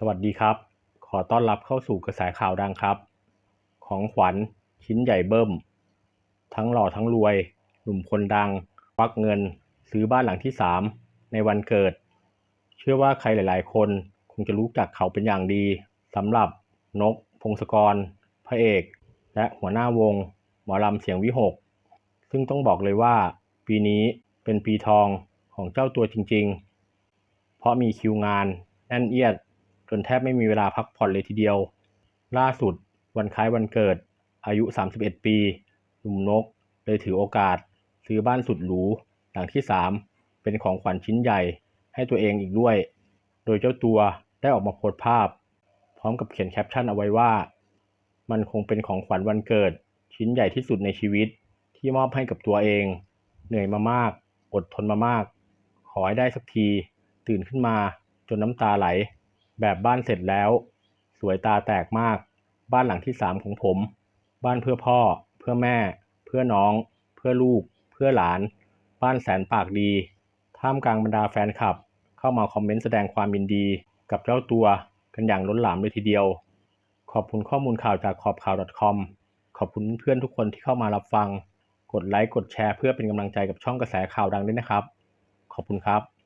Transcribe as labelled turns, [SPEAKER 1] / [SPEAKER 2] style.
[SPEAKER 1] สวัสดีครับ ขอต้อนรับเข้าสู่กระแสข่าวดังครับ ของขวัญชิ้นใหญ่เบิ้มทั้งหล่อทั้งรวย หนุ่มคนดังควักเงิน ซื้อบ้านหลังที่ 3 ในวันเกิด เชื่อว่าใครหลาย ๆ คนคงจะรู้จักเขาเป็นอย่างดีสำหรับนก พงศกร พระเอก และหัวหน้าวง หมอลำเสียงวิหก ซึ่งต้องบอกเลยว่า ปีนี้เป็นปีทองของเจ้าตัวจริง ๆ เพราะมีคิวงานแน่นเอียด จนแทบไม่มีเวลาพักผ่อนเลยทีเดียว ล่าสุด วันคล้ายวันเกิด อายุ 31 ปีหนุ่มนกเลยถือโอกาส ซื้อบ้านสุดหรูหลังที่ 3 เป็นของขวัญชิ้นใหญ่ให้ตัวเองอีกด้วย โดยเจ้าตัวได้ออกมาโพสต์ภาพ พร้อมกับเขียนแคปชั่นเอาไว้ว่า มันคงเป็นของขวัญวันเกิด ชิ้นใหญ่ที่สุดในชีวิตที่มอบให้กับตัวเอง เหนื่อยมามาก อดทนมามาก ขอให้ได้สักที ตื่นขึ้นมาจนน้ำตาไหล แบบบ้านเสร็จแล้ว สวยตาแตกมาก บ้านหลังที่สามของผม บ้านเพื่อพ่อ เพื่อแม่ เพื่อน้อง เพื่อลูก เพื่อหลาน บ้านแสนปากดี ท่ามกลางบรรดาแฟนคลับ เข้ามาคอมเมนต์แสดงความยินดี กับเจ้าตัวกันอย่างล้นหลามเลยทีเดียว ขอบคุณข้อมูลข่าวจากขอบข่าว .com ขอบคุณเพื่อนทุกคนที่เข้ามารับฟัง กดไลค์ กดแชร์เพื่อเป็นกำลังใจกับช่องกระแสข่าวดังด้วยนะครับ ขอบคุณครับ